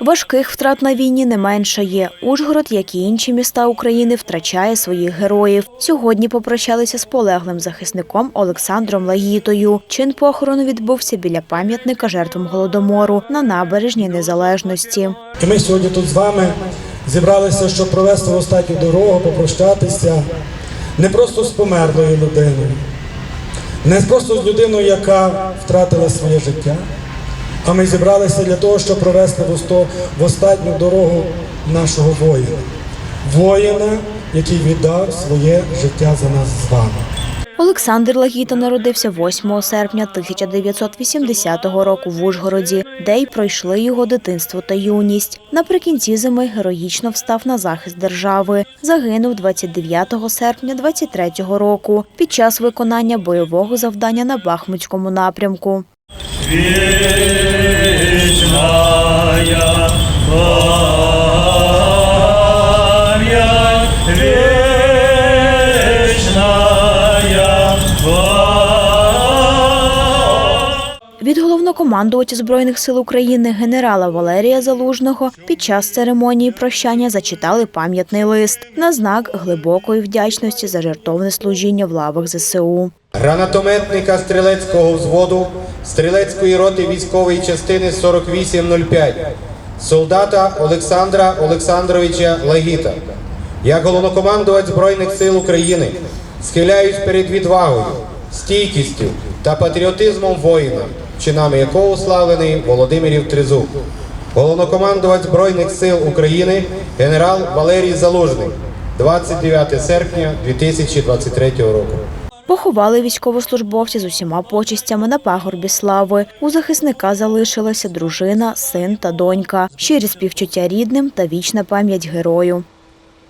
Важких втрат на війні не менше є. Ужгород, як і інші міста України, втрачає своїх героїв. Сьогодні попрощалися з полеглим захисником Олександром Лагітою. Чин похорону відбувся біля пам'ятника жертвам голодомору на набережній незалежності. І ми сьогодні тут з вами зібралися, щоб провести останню дорогу, попрощатися не просто з померлою людиною, не просто з людиною, яка втратила своє життя, а ми зібралися для того, щоб провести в останню дорогу нашого воїна. Воїна, який віддав своє життя за нас з вами. Олександр Лагіта народився 8 серпня 1980 року в Ужгороді, де й пройшли його дитинство та юність. Наприкінці зими героїчно встав на захист держави. Загинув 29 серпня 23 року під час виконання бойового завдання на Бахмутському напрямку. Вечная память, вечная память. Від головнокомандувача Збройних сил України генерала Валерія Залужного під час церемонії прощання зачитали пам'ятний лист на знак глибокої вдячності за жертовне служіння в лавах ЗСУ. Гранатометника стрілецького взводу стрілецької роти військової частини 4805, солдата Олександра Олександровича Лагіта. Як головнокомандувач Збройних сил України схиляюсь перед відвагою, стійкістю та патріотизмом воїна, чинами якого уславлений Володимирів Тризуб. Головнокомандувач Збройних сил України генерал Валерій Залужний, 29 серпня 2023 року. Поховали військовослужбовця з усіма почистями на пагорбі слави. У захисника залишилася дружина, син та донька. Щирі співчуття рідним та вічна пам'ять герою.